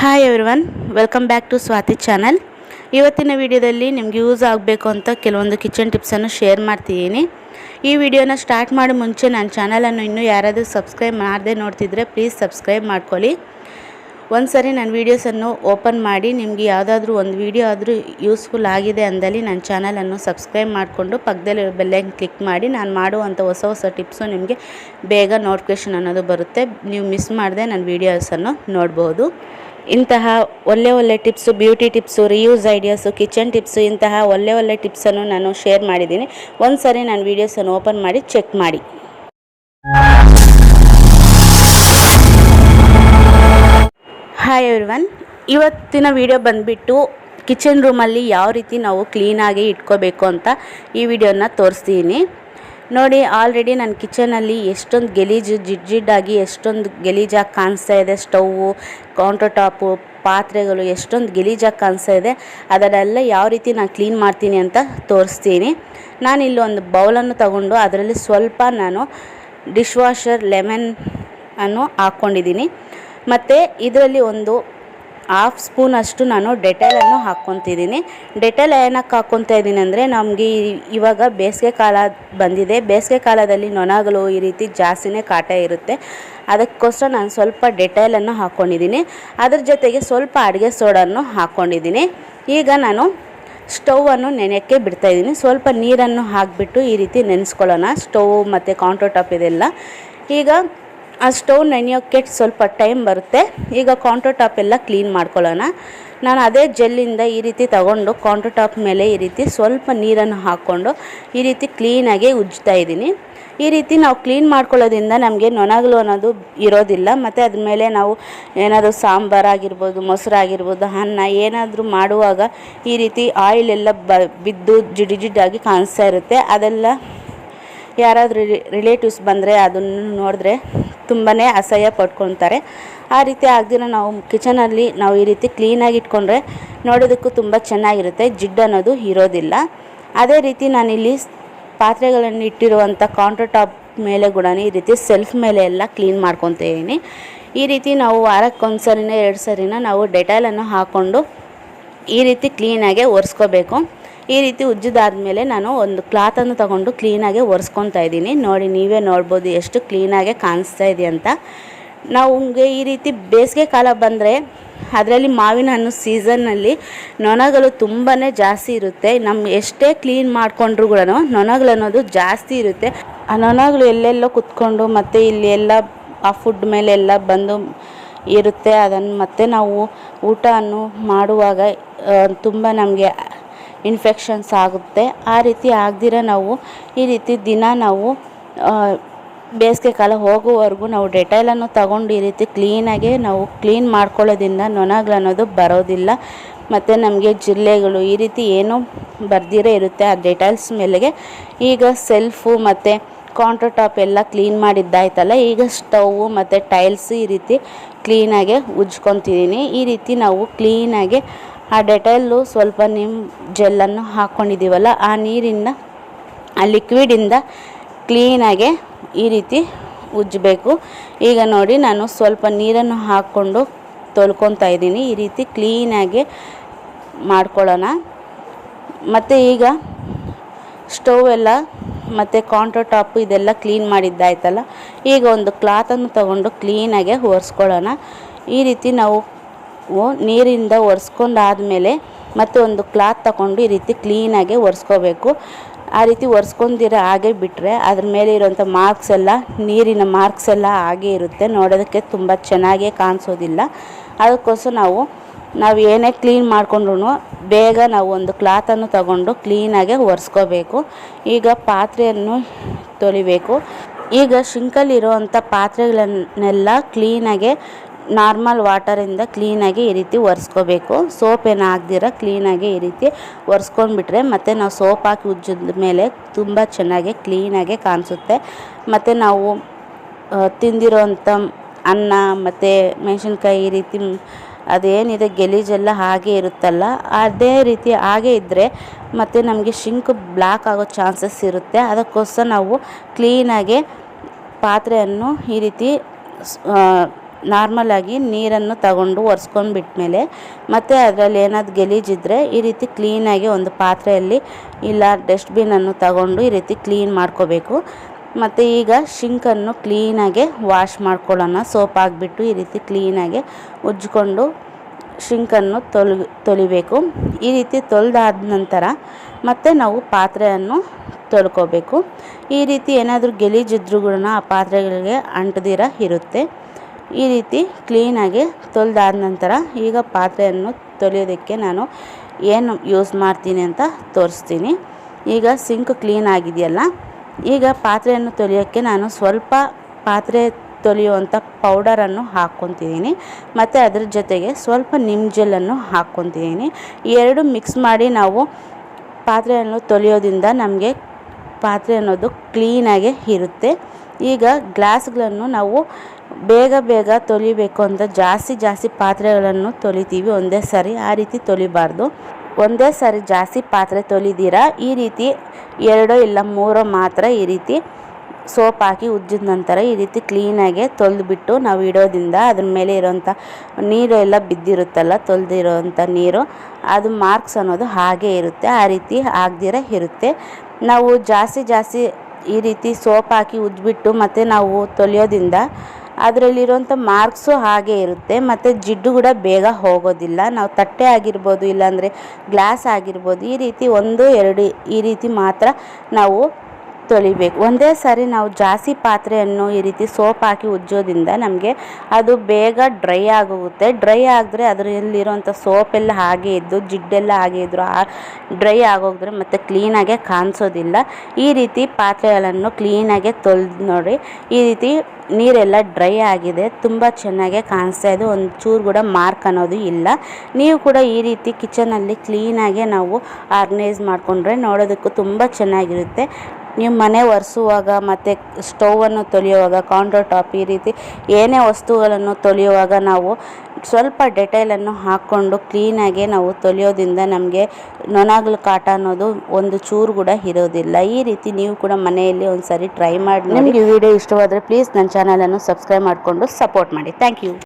Hi everyone welcome back to Swathi channel ಇವತ್ತಿನ ವಿಡಿಯೋದಲ್ಲಿ ನಿಮ್ಗೆ ಯೂಸ್ ಆಗಬೇಕು ಅಂತ ಕೆಲವೊಂದು ಕಿಚನ್ ಟಿಪ್ಸನ್ನು ಶೇರ್ ಮಾಡ್ತಿದ್ದೀನಿ. ಈ ವಿಡಿಯೋನ ಸ್ಟಾರ್ಟ್ ಮಾಡೋ ಮುಂಚೆ ನನ್ನ ಚಾನಲನ್ನು ಇನ್ನೂ ಯಾರಾದರೂ ಸಬ್ಸ್ಕ್ರೈಬ್ ಮಾಡದೆ ನೋಡ್ತಿದ್ರೆ ಪ್ಲೀಸ್ ಸಬ್ಸ್ಕ್ರೈಬ್ ಮಾಡ್ಕೊಳ್ಳಿ. ಒಂದು ಸರಿ ನನ್ನ ವೀಡಿಯೋಸನ್ನು ಓಪನ್ ಮಾಡಿ, ನಿಮಗೆ ಯಾವುದಾದ್ರೂ ಒಂದು ವೀಡಿಯೋ ಆದರೂ ಯೂಸ್ಫುಲ್ ಆಗಿದೆ ಅಂದಲ್ಲಿ ನನ್ನ ಚಾನಲನ್ನು ಸಬ್ಸ್ಕ್ರೈಬ್ ಮಾಡಿಕೊಂಡು ಪಕ್ಕದಲ್ಲಿ ಬೆಲ್ಲೈನ್ ಕ್ಲಿಕ್ ಮಾಡಿ, ನಾನು ಮಾಡುವಂಥ ಹೊಸ ಹೊಸ ಟಿಪ್ಸು ನಿಮಗೆ ಬೇಗ ನೋಟಿಫಿಕೇಶನ್ ಅನ್ನೋದು ಬರುತ್ತೆ. ನೀವು ಮಿಸ್ ಮಾಡದೆ ನನ್ನ ವೀಡಿಯೋಸನ್ನು ನೋಡ್ಬೋದು. ಇಂತಹ ಒಳ್ಳೆ ಒಳ್ಳೆ tips, beauty tips, reuse ideas, kitchen tips ಇಂತಹ ಒಳ್ಳೆ ಒಳ್ಳೆ ಟಿಪ್ಸನ್ನು ನಾನು ಶೇರ್ ಮಾಡಿದ್ದೀನಿ. ಒಂದು ಸರಿ ನಾನು ವೀಡಿಯೋಸನ್ನು ಓಪನ್ ಮಾಡಿ ಚೆಕ್ ಮಾಡಿ. ಹಾಯ್ ಎವ್ರಿವನ್ ಇವತ್ತಿನ ವಿಡಿಯೋ ಬಂದುಬಿಟ್ಟು ಕಿಚನ್ ರೂಮಲ್ಲಿ ಯಾವ ರೀತಿ ನಾವು ಕ್ಲೀನಾಗಿ ಇಟ್ಕೋಬೇಕು ಅಂತ ಈ ವಿಡಿಯೋನ ತೋರಿಸ್ತೀನಿ. ನೋಡಿ ಆಲ್ರೆಡಿ ನನ್ನ ಕಿಚನಲ್ಲಿ ಎಷ್ಟೊಂದು ಗಲೀಜು, ಜಿಡ್ ಜಿಡ್ಡಾಗಿ ಎಷ್ಟೊಂದು ಗಲೀಜಾಗಿ ಕಾಣಿಸ್ತಾ ಇದೆ. ಸ್ಟೌವು ಕೌಂಟರ್ ಟಾಪು ಪಾತ್ರೆಗಳು ಎಷ್ಟೊಂದು ಗಲೀಜಾಗಿ ಕಾಣಿಸ್ತಾ ಇದೆ. ಅದನ್ನೆಲ್ಲ ಯಾವ ರೀತಿ ನಾನು ಕ್ಲೀನ್ ಮಾಡ್ತೀನಿ ಅಂತ ತೋರಿಸ್ತೀನಿ. ನಾನು ಇಲ್ಲಿ ಒಂದು ಬೌಲನ್ನು ತಗೊಂಡು ಅದರಲ್ಲಿ ಸ್ವಲ್ಪ ನಾನು ಡಿಶ್ ವಾಷರ್ ಲೆಮನ್ ಅನ್ನು ಹಾಕ್ಕೊಂಡಿದ್ದೀನಿ ಮತ್ತು ಇದರಲ್ಲಿ ಒಂದು ಹಾಫ್ ಸ್ಪೂನ್ ಅಷ್ಟು ನಾನು ಡೆಟೇಲನ್ನು ಹಾಕ್ಕೊತಿದ್ದೀನಿ. ಡೆಟೇಲ್ ಏನಕ್ಕೆ ಹಾಕ್ಕೊತಾ ಇದ್ದೀನಿ ಅಂದರೆ ನಮಗೆ ಇವಾಗ ಬೇಸಿಗೆ ಕಾಲ ಬಂದಿದೆ. ಬೇಸಿಗೆ ಕಾಲದಲ್ಲಿ ನೊಣಗಳು ಈ ರೀತಿ ಜಾಸ್ತಿನೇ ಕಾಟ ಇರುತ್ತೆ. ಅದಕ್ಕೋಸ್ಕರ ನಾನು ಸ್ವಲ್ಪ ಡೆಟೇಲನ್ನು ಹಾಕ್ಕೊಂಡಿದ್ದೀನಿ. ಅದ್ರ ಜೊತೆಗೆ ಸ್ವಲ್ಪ ಅಡುಗೆ ಸೋಡನ್ನು ಹಾಕ್ಕೊಂಡಿದ್ದೀನಿ. ಈಗ ನಾನು ಸ್ಟೌವನ್ನು ನೆನೆಯೋಕ್ಕೆ ಬಿಡ್ತಾಯಿದ್ದೀನಿ. ಸ್ವಲ್ಪ ನೀರನ್ನು ಹಾಕಿಬಿಟ್ಟು ಈ ರೀತಿ ನೆನೆಸ್ಕೊಳ್ಳೋಣ. ಸ್ಟೌವ್ ಮತ್ತು ಕೌಂಟರ್ ಟಾಪ್ ಇದೆಲ್ಲ. ಈಗ ಆ ಸ್ಟವ್ ನೆನೆಯೋಕ್ಕೆ ಸ್ವಲ್ಪ ಟೈಮ್ ಬರುತ್ತೆ. ಈಗ ಕೌಂಟರ್ ಟಾಪ್ ಎಲ್ಲ ಕ್ಲೀನ್ ಮಾಡ್ಕೊಳ್ಳೋಣ. ನಾನು ಅದೇ ಜೆಲ್ಲಿಂದ ಈ ರೀತಿ ತಗೊಂಡು ಕೌಂಟರ್ ಟಾಪ್ ಮೇಲೆ ಈ ರೀತಿ ಸ್ವಲ್ಪ ನೀರನ್ನು ಹಾಕ್ಕೊಂಡು ಈ ರೀತಿ ಕ್ಲೀನಾಗಿ ಉಜ್ತಾ ಇದ್ದೀನಿ. ಈ ರೀತಿ ನಾವು ಕ್ಲೀನ್ ಮಾಡ್ಕೊಳ್ಳೋದ್ರಿಂದ ನಮಗೆ ನೊಣಗಳು ಅನ್ನೋದು ಇರೋದಿಲ್ಲ. ಮತ್ತು ಅದ್ರ ಮೇಲೆ ನಾವು ಏನಾದರೂ ಸಾಂಬಾರು ಆಗಿರ್ಬೋದು ಮೊಸರಾಗಿರ್ಬೋದು ಅನ್ನ ಏನಾದರೂ ಮಾಡುವಾಗ ಈ ರೀತಿ ಆಯಿಲ್ ಎಲ್ಲ ಬಿದ್ದು ಜಿಡಿ ಜಿಡ್ಡಾಗಿ ಕಾಣಿಸ್ತಾ ಇರುತ್ತೆ. ಅದೆಲ್ಲ ಯಾರಾದರೂ ರಿಲೇಟಿವ್ಸ್ ಬಂದರೆ ಅದನ್ನು ನೋಡಿದ್ರೆ ತುಂಬಾ ಅಸಹ್ಯ ಪಡ್ಕೊತಾರೆ ಆ ರೀತಿ ಆಗದಿರ ನಾವು ಕಿಚನಲ್ಲಿ ನಾವು ಈ ರೀತಿ ಕ್ಲೀನಾಗಿ ಇಟ್ಕೊಂಡ್ರೆ ನೋಡೋದಕ್ಕೂ ತುಂಬ ಚೆನ್ನಾಗಿರುತ್ತೆ ಜಿಡ್ಡು ಅನ್ನೋದು ಇರೋದಿಲ್ಲ. ಅದೇ ರೀತಿ ನಾನಿಲ್ಲಿ ಪಾತ್ರೆಗಳನ್ನು ಇಟ್ಟಿರುವಂಥ ಕೌಂಟರ್ ಟಾಪ್ ಮೇಲೆ ಕೂಡ ಈ ರೀತಿ ಸೆಲ್ಫ್ ಮೇಲೆ ಎಲ್ಲ ಕ್ಲೀನ್ ಮಾಡ್ಕೊತೀನಿ ಈ ರೀತಿ ನಾವು ವಾರಕ್ಕೆ ಒಂದು ಸರಿನ ಎರಡು ಸರಿನ ನಾವು ಡೆಟಾಲನ್ನು ಹಾಕ್ಕೊಂಡು ಈ ರೀತಿ ಕ್ಲೀನಾಗೆ ಒರೆಸ್ಕೋಬೇಕು. ಈ ರೀತಿ ಉಜ್ಜಿದಾದ್ಮೇಲೆ ನಾನು ಒಂದು ಕ್ಲಾತನ್ನು ತಗೊಂಡು ಕ್ಲೀನಾಗೆ ಒರೆಸ್ಕೊತಾ ಇದ್ದೀನಿ. ನೋಡಿ, ನೀವೇ ನೋಡ್ಬೋದು ಎಷ್ಟು ಕ್ಲೀನಾಗೆ ಕಾಣಿಸ್ತಾ ಇದೆ ಅಂತ. ನಮಗೆ ಈ ರೀತಿ ಬೇಸಿಗೆ ಕಾಲ ಬಂದರೆ ಅದರಲ್ಲಿ ಮಾವಿನ ಹಣ್ಣು ಸೀಸನ್ನಲ್ಲಿ ನೊಣಗಳು ತುಂಬಾ ಜಾಸ್ತಿ ಇರುತ್ತೆ. ನಮ್ಮ ಎಷ್ಟೇ ಕ್ಲೀನ್ ಮಾಡಿಕೊಂಡ್ರು ಕೂಡ ನೊಣಗಳು ಅನ್ನೋದು ಜಾಸ್ತಿ ಇರುತ್ತೆ. ಆ ನೊಣಗಳು ಎಲ್ಲೆಲ್ಲೋ ಕುತ್ಕೊಂಡು ಮತ್ತು ಇಲ್ಲಿ ಎಲ್ಲ ಆ ಫುಡ್ ಮೇಲೆ ಎಲ್ಲ ಬಂದು ಇರುತ್ತೆ. ಅದನ್ನು ಮತ್ತೆ ನಾವು ಊಟವನ್ನು ಮಾಡುವಾಗ ತುಂಬ ನಮಗೆ ಇನ್ಫೆಕ್ಷನ್ಸ್ ಆಗುತ್ತೆ. ಆ ರೀತಿ ಆಗದಿರ ನಾವು ಈ ರೀತಿ ದಿನ ನಾವು ಬೇಸಿಗೆ ಕಾಲ ಹೋಗುವವರೆಗೂ ನಾವು ಡೆಟೈಲನ್ನು ತಗೊಂಡು ಈ ರೀತಿ ಕ್ಲೀನಾಗೆ ನಾವು ಕ್ಲೀನ್ ಮಾಡ್ಕೊಳ್ಳೋದ್ರಿಂದ ನೊಣಗಳು ಅನ್ನೋದು ಬರೋದಿಲ್ಲ. ಮತ್ತು ನಮಗೆ ಜಿಲ್ಲೆಗಳು ಈ ರೀತಿ ಏನೂ ಬರ್ದಿರೇ ಇರುತ್ತೆ ಆ ಡೆಟೈಲ್ಸ್ ಮೇಲೆಗೆ. ಈಗ ಸೆಲ್ಫು ಮತ್ತು ಕೌಂಟರ್ ಟಾಪ್ ಎಲ್ಲ ಕ್ಲೀನ್ ಮಾಡಿದ್ದಾಯ್ತಲ್ಲ, ಈಗ ಸ್ಟವ್ ಮತ್ತು ಟೈಲ್ಸ್ ಈ ರೀತಿ ಕ್ಲೀನಾಗೆ ಉಜ್ಕೊತಿದ್ದೀನಿ ಈ ರೀತಿ ನಾವು ಕ್ಲೀನಾಗೆ ಆ ಡೆಟೈಲು ಸ್ವಲ್ಪ ನಿಮ್ಮ ಜೆಲ್ಲನ್ನು ಹಾಕ್ಕೊಂಡಿದ್ದೀವಲ್ಲ ಆ ನೀರಿಂದ ಆ ಲಿಕ್ವಿಡಿಂದ ಕ್ಲೀನಾಗೆ ಈ ರೀತಿ ಉಜ್ಜಬೇಕು. ಈಗ ನೋಡಿ, ನಾನು ಸ್ವಲ್ಪ ನೀರನ್ನು ಹಾಕ್ಕೊಂಡು ತೊಳ್ಕೊತಾ ಇದ್ದೀನಿ. ಈ ರೀತಿ ಕ್ಲೀನಾಗೆ ಮಾಡ್ಕೊಳ್ಳೋಣ. ಮತ್ತು ಈಗ ಸ್ಟವ್ ಎಲ್ಲ, ಮತ್ತು ಕೌಂಟರ್ ಟಾಪು ಇದೆಲ್ಲ ಕ್ಲೀನ್ ಮಾಡಿದ್ದಾಯ್ತಲ್ಲ, ಈಗ ಒಂದು ಕ್ಲಾತನ್ನು ತಗೊಂಡು ಕ್ಲೀನಾಗೆ ಒರೆಸ್ಕೊಳ್ಳೋಣ. ಈ ರೀತಿ ನಾವು ನೀರಿಂದ ಒರೆಸ್ಕೊಂಡಾದಮೇಲೆ ಮತ್ತೆ ಒಂದು ಕ್ಲಾತ್ ತಗೊಂಡು ಈ ರೀತಿ ಕ್ಲೀನಾಗಿ ಒರೆಸ್ಕೋಬೇಕು. ಆ ರೀತಿ ಒರೆಸ್ಕೊಂಡಿರೋ ಹಾಗೆ ಬಿಟ್ಟರೆ ಅದ್ರ ಮೇಲೆ ಇರೋಂಥ ಮಾರ್ಕ್ಸ್ ಎಲ್ಲ, ನೀರಿನ ಮಾರ್ಕ್ಸ್ ಎಲ್ಲ ಹಾಗೆ ಇರುತ್ತೆ. ನೋಡೋದಕ್ಕೆ ತುಂಬ ಚೆನ್ನಾಗೇ ಕಾಣಿಸೋದಿಲ್ಲ. ಅದಕ್ಕೋಸ್ಕರ ನಾವು ನಾವು ಏನೇ ಕ್ಲೀನ್ ಮಾಡಿಕೊಂಡ್ರು ಬೇಗ ನಾವು ಒಂದು ಕ್ಲಾತನ್ನು ತಗೊಂಡು ಕ್ಲೀನಾಗೆ ಒರೆಸ್ಕೋಬೇಕು. ಈಗ ಪಾತ್ರೆಯನ್ನು ತೊಳಿಬೇಕು. ಈಗ ಶಿಂಕಲ್ಲಿರುವಂಥ ಪಾತ್ರೆಗಳನ್ನೆಲ್ಲ ಕ್ಲೀನಾಗೆ ನಾರ್ಮಲ್ ವಾಟರಿಂದ ಕ್ಲೀನಾಗಿ ಈ ರೀತಿ ಒರೆಸ್ಕೋಬೇಕು. ಸೋಪ್ ಏನು ಹಾಕ್ದಿರ ಕ್ಲೀನಾಗಿ ಈ ರೀತಿ ಒರೆಸ್ಕೊಂಡ್ಬಿಟ್ರೆ ಮತ್ತು ನಾವು ಸೋಪ್ ಹಾಕಿ ಉಜ್ಜಿದ ಮೇಲೆ ತುಂಬ ಚೆನ್ನಾಗಿ ಕ್ಲೀನಾಗೆ ಕಾಣಿಸುತ್ತೆ. ಮತ್ತು ನಾವು ತಿಂದಿರೋಂಥ ಅನ್ನ ಮತ್ತು ಮೆಣಸಿನ್ಕಾಯಿ ಈ ರೀತಿ ಅದೇನಿದೆ ಗೆಲೀಜೆಲ್ಲ ಹಾಗೆ ಇರುತ್ತಲ್ಲ, ಅದೇ ರೀತಿ ಹಾಗೆ ಇದ್ದರೆ ಮತ್ತು ನಮಗೆ ಶಿಂಕ್ ಬ್ಲ್ಯಾಕ್ ಆಗೋ ಚಾನ್ಸಸ್ ಇರುತ್ತೆ. ಅದಕ್ಕೋಸ್ಕರ ನಾವು ಕ್ಲೀನಾಗೆ ಪಾತ್ರೆಯನ್ನು ಈ ರೀತಿ ನಾರ್ಮಲಾಗಿ ನೀರನ್ನು ತಗೊಂಡು ಒರೆಸ್ಕೊಂಡ್ಬಿಟ್ಮೇಲೆ ಮತ್ತು ಅದರಲ್ಲಿ ಏನಾದ್ರು ಗಲೀಜಿದ್ರೆ ಈ ರೀತಿ ಕ್ಲೀನಾಗಿ ಒಂದು ಪಾತ್ರೆಯಲ್ಲಿ ಇಲ್ಲ ಡಸ್ಟ್ಬಿನನ್ನು ತಗೊಂಡು ಈ ರೀತಿ ಕ್ಲೀನ್ ಮಾಡ್ಕೋಬೇಕು. ಮತ್ತು ಈಗ ಶಿಂಕನ್ನು ಕ್ಲೀನಾಗೆ ವಾಶ್ ಮಾಡ್ಕೊಳ್ಳೋಣ. ಸೋಪ್ ಹಾಕ್ಬಿಟ್ಟು ಈ ರೀತಿ ಕ್ಲೀನಾಗೆ ಉಜ್ಜಿಕೊಂಡು ಶಿಂಕನ್ನು ತೊಲ್, ತೊಳಿಬೇಕು. ಈ ರೀತಿ ತೊಳೆದಾದ ನಂತರ ಮತ್ತೆ ನಾವು ಪಾತ್ರೆಯನ್ನು ತೊಳ್ಕೊಬೇಕು. ಈ ರೀತಿ ಏನಾದರೂ ಗಲೀಜಿದ್ರು ಕೂಡ ಆ ಪಾತ್ರೆಗಳಿಗೆ ಅಂಟದಿರ ಇರುತ್ತೆ. ಈ ರೀತಿ ಕ್ಲೀನಾಗಿ ತೊಳೆದಾದ ನಂತರ ಈಗ ಪಾತ್ರೆಯನ್ನು ತೊಳೆಯೋದಕ್ಕೆ ನಾನು ಏನು ಯೂಸ್ ಮಾಡ್ತೀನಿ ಅಂತ ತೋರಿಸ್ತೀನಿ. ಈಗ ಸಿಂಕ್ ಕ್ಲೀನ್ ಆಗಿದೆಯಲ್ಲ, ಈಗ ಪಾತ್ರೆಯನ್ನು ತೊಳೆಯೋಕ್ಕೆ ನಾನು ಸ್ವಲ್ಪ ಪಾತ್ರೆ ತೊಳೆಯುವಂಥ ಪೌಡರನ್ನು ಹಾಕ್ಕೊತಿದ್ದೀನಿ. ಮತ್ತು ಅದ್ರ ಜೊತೆಗೆ ಸ್ವಲ್ಪ ನಿಮ್ ಜೆಲ್ಲನ್ನು ಹಾಕ್ಕೊತಿದ್ದೀನಿ. ಎರಡು ಮಿಕ್ಸ್ ಮಾಡಿ ನಾವು ಪಾತ್ರೆಯನ್ನು ತೊಳೆಯೋದ್ರಿಂದ ನಮಗೆ ಪಾತ್ರೆ ಅನ್ನೋದು ಕ್ಲೀನಾಗೆ ಇರುತ್ತೆ. ಈಗ ಗ್ಲಾಸ್ಗಳನ್ನು ನಾವು ಬೇಗ ಬೇಗ ತೊಳಿಬೇಕು ಅಂತ ಜಾಸ್ತಿ ಜಾಸ್ತಿ ಪಾತ್ರೆಗಳನ್ನು ತೊಳಿತೀವಿ. ಒಂದೇ ಸಾರಿ ಆ ರೀತಿ ತೊಳಿಬಾರ್ದು. ಒಂದೇ ಸಾರಿ ಜಾಸ್ತಿ ಪಾತ್ರೆ ತೊಳಿದೀರಾ, ಈ ರೀತಿ ಎರಡೋ ಇಲ್ಲ ಮೂರೋ ಮಾತ್ರ ಈ ರೀತಿ ಸೋಪ್ ಹಾಕಿ ಉಜ್ಜಿದ ನಂತರ ಈ ರೀತಿ ಕ್ಲೀನಾಗೆ ತೊಳೆದುಬಿಟ್ಟು ನಾವು ಇಡೋದ್ರಿಂದ ಅದ್ರ ಮೇಲೆ ಇರೋಂಥ ನೀರು ಎಲ್ಲ ಬಿದ್ದಿರುತ್ತಲ್ಲ ತೊಳೆದಿರೋವಂಥ ನೀರು, ಅದು ಮಾರ್ಕ್ಸ್ ಅನ್ನೋದು ಹಾಗೆ ಇರುತ್ತೆ. ಆ ರೀತಿ ಆಗದಿರ ಇರುತ್ತೆ. ನಾವು ಜಾಸ್ತಿ ಜಾಸ್ತಿ ಈ ರೀತಿ ಸೋಪ್ ಹಾಕಿ ಉಜ್ಜಿಬಿಟ್ಟು ಮತ್ತು ನಾವು ತೊಳೆಯೋದ್ರಿಂದ ಅದರಲ್ಲಿರುವಂಥ ಮಾರ್ಕ್ಸು ಹಾಗೆ ಇರುತ್ತೆ. ಮತ್ತು ಜಿಡ್ಡು ಕೂಡ ಬೇಗ ಹೋಗೋದಿಲ್ಲ. ನಾವು ತಟ್ಟೆ ಆಗಿರ್ಬೋದು ಇಲ್ಲಾಂದರೆ ಗ್ಲಾಸ್ ಆಗಿರ್ಬೋದು ಈ ರೀತಿ ಒಂದು, ಎರಡು ಈ ರೀತಿ ಮಾತ್ರ ನಾವು ತೊಳಿಬೇಕು. ಒಂದೇ ಸಾರಿ ನಾವು ಜಾಸ್ತಿ ಪಾತ್ರೆಯನ್ನು ಈ ರೀತಿ ಸೋಪ್ ಹಾಕಿ ಉಜ್ಜೋದ್ರಿಂದ ನಮಗೆ ಅದು ಬೇಗ ಡ್ರೈ ಆಗೋಗುತ್ತೆ. ಡ್ರೈ ಆದರೆ ಅದರಲ್ಲಿರೋಂಥ ಸೋಪೆಲ್ಲ ಹಾಗೆ ಇದ್ದು, ಜಿಡ್ಡೆಲ್ಲ ಹಾಗೆ ಇದ್ದರು ಡ್ರೈ ಆಗೋಗಿದ್ರೆ ಮತ್ತು ಕ್ಲೀನಾಗೆ ಕಾಣಿಸೋದಿಲ್ಲ. ಈ ರೀತಿ ಪಾತ್ರೆಗಳನ್ನು ಕ್ಲೀನಾಗೆ ತೊಳೆದು ನೋಡಿ. ಈ ರೀತಿ ನೀರೆಲ್ಲ ಡ್ರೈ ಆಗಿದೆ, ತುಂಬ ಚೆನ್ನಾಗೆ ಕಾಣಿಸ್ತಾ ಇದೆ, ಒಂದು ಚೂರು ಕೂಡ ಮಾರ್ಕ್ ಅನ್ನೋದು ಇಲ್ಲ. ನೀವು ಕೂಡ ಈ ರೀತಿ ಕಿಚನಲ್ಲಿ ಕ್ಲೀನಾಗೆ ನಾವು ಆರ್ಗನೈಸ್ ಮಾಡಿಕೊಂಡ್ರೆ ನೋಡೋದಕ್ಕೂ ತುಂಬ ಚೆನ್ನಾಗಿರುತ್ತೆ. ನೀವು ಮನೆ ಒರೆಸುವಾಗ ಮತ್ತು ಸ್ಟೌವನ್ನು ತೊಳೆಯುವಾಗ ಕೌಂಟರ್ ಟಾಪ್ ಈ ರೀತಿ ಏನೇ ವಸ್ತುಗಳನ್ನು ತೊಳೆಯುವಾಗ ನಾವು ಸ್ವಲ್ಪ ಡೆಟೈಲನ್ನು ಹಾಕ್ಕೊಂಡು ಕ್ಲೀನಾಗೆ ನಾವು ತೊಳೆಯೋದ್ರಿಂದ ನಮಗೆ ನೊಣಗಳ ಕಾಟ ಅನ್ನೋದು ಒಂದು ಚೂರು ಕೂಡ ಇರೋದಿಲ್ಲ. ಈ ರೀತಿ ನೀವು ಕೂಡ ಮನೆಯಲ್ಲಿ ಒಂದು ಸಾರಿ ಟ್ರೈ ಮಾಡಿ ನಿಮಗೆ ವಿಡಿಯೋ ಇಷ್ಟವಾದರೆ ಪ್ಲೀಸ್ ನನ್ನ ಚಾನಲನ್ನು ಸಬ್ಸ್ಕ್ರೈಬ್ ಮಾಡಿಕೊಂಡು ಸಪೋರ್ಟ್ ಮಾಡಿ. Thank you